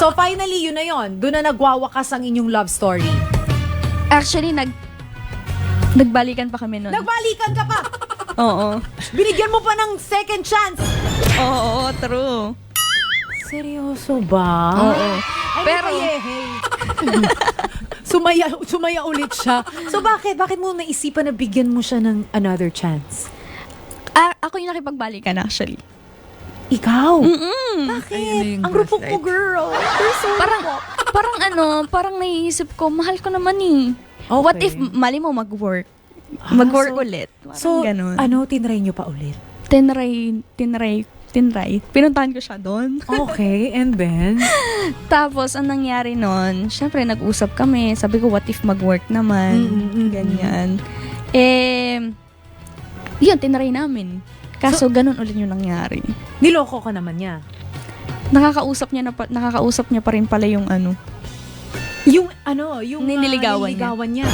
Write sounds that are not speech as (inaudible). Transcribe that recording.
So finally, yun na yun. Doon na nagwawakas ang inyong love story. Actually, nag... Nagbalikan pa kami nun. Nagbalikan ka pa! (laughs) Oo. Binigyan mo pa ng second chance! Oo, true. Seryoso ba? Oo. Ay, Pero- (laughs) sumaya, sumaya ulit siya. So bakit? Bakit mo naisipan na bigyan mo siya ng another chance? Ah, ako yung nakipagbalikan actually. Ikaw? Mm-mm. Bakit? Ayun na yung Ang mo, gaslight. girl. So Parang, parang ano, parang naiisip ko, mahal ko naman eh. Okay. What if mali mo mag-work? Ah, Mag-work so- ulit. Parang So, ganun. ano, tinry nyo pa ulit? tinry, tinry, tinry. Pinuntahan ko siya doon. Okay, and then? (laughs) Tapos, ang nangyari nun, syempre, nag-usap kami. Sabi ko, what if mag-work naman? Mm, mm, mm, Ganyan. Eh, yun, tinry namin. Kaso, ganun ulit yung nangyari. Niloko ka naman niya. Nakakausap niya na pa, nakakausap niya pa rin pala yung ano. Yung, ano, yung ah, Nililigawan niya. nililigawan niya.